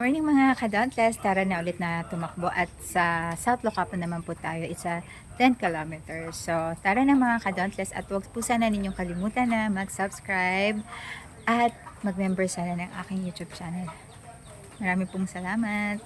Morning mga ka-Dauntless, tara na ulit na tumakbo at sa South Locapo naman po tayo, isa 10 kilometers. So tara na mga ka-Dauntless at huwag po sana ninyong kalimutan na mag-subscribe at mag-member sana ng aking YouTube channel. Marami pong salamat.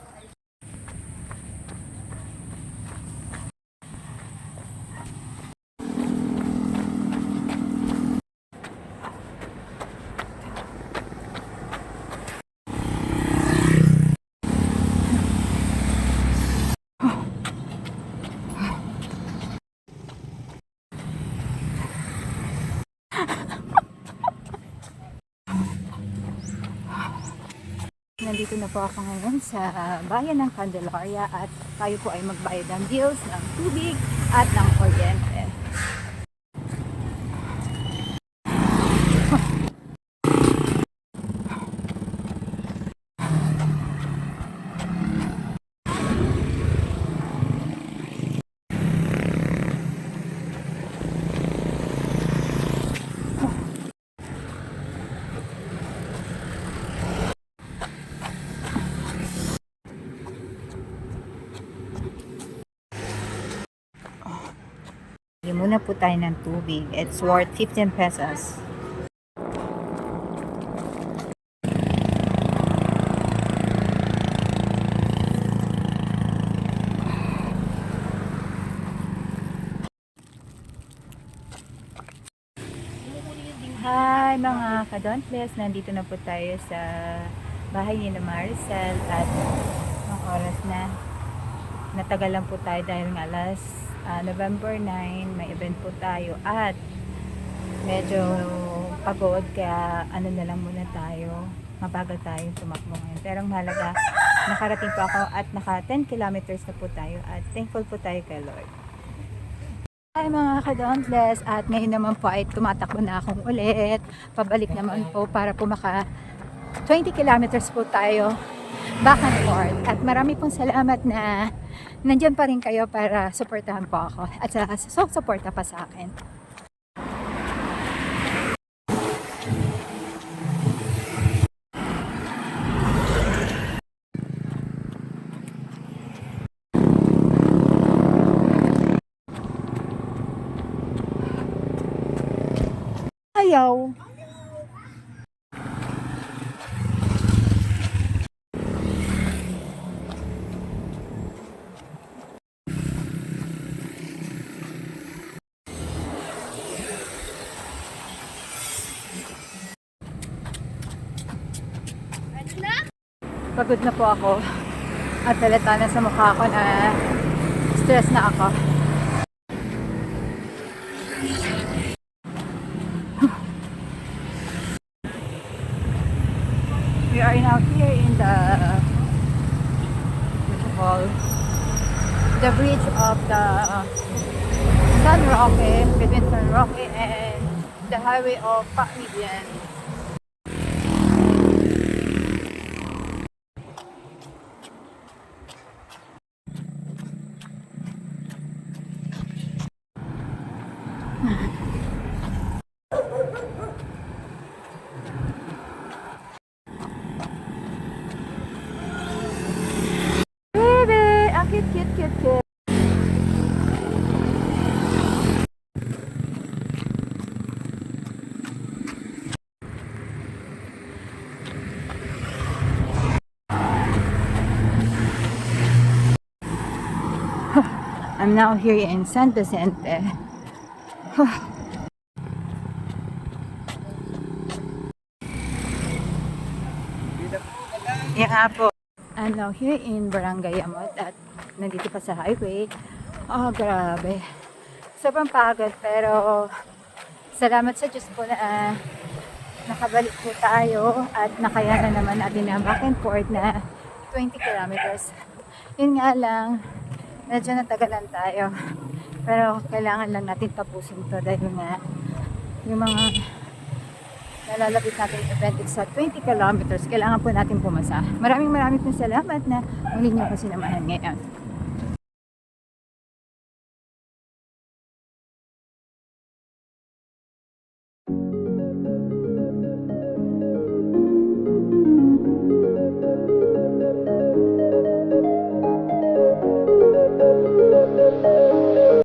Nandito na po ako ngayon sa bayan ng Candelaria at tayo po ay magbayad ng bills ng tubig at ng kuryente. Muna po tayo ng tubig. It's worth 15 pesos. Hi mga ka-Dauntless! Nandito na po tayo sa bahay ni na Maricel at ang oras na natagalan po tayo dahil nga last ah, November 9 may event po tayo at medyo pagod kaya ano na lang muna tayo mabagal tayo tumakbo ngayon. Pero ang mahalaga nakarating po ako at naka 10 kilometers na po tayo at thankful po tayo kay Lord. Hi mga ka-dauntless at ngayon naman po ay tumatakbo na akong ulit. Pabalik naman po para po maka 20 kilometers po tayo back and forth. At marami pong salamat na nandyan pa rin kayo para supportahan po ako. At sa so, suporta pa sa akin. Ayaw. Pagod na po ako. At halata na sa mukha ko na stress na ako. We are now here in the call the bridge of the San Roque between San Roque and the highway of Pakmidian. Baby! I'm now here in San Vicente. Yeah po. I'm now here in Barangay Amot at nandito pa sa highway. Oh, grabe. Sobrang pagod pero salamat sa Diyos po na ah, nakabalik po tayo at nakayanan naman natin na back and forth na 20 kilometers. Yun nga lang, medyo natagalan tayo. Pero kailangan lang natin tapusin to dahil nga yung mga nalalapit natin event sa 20 kilometers. Kailangan po natin pumasa. Maraming maraming po salamat na muli niyo ko sinamahan ngayon.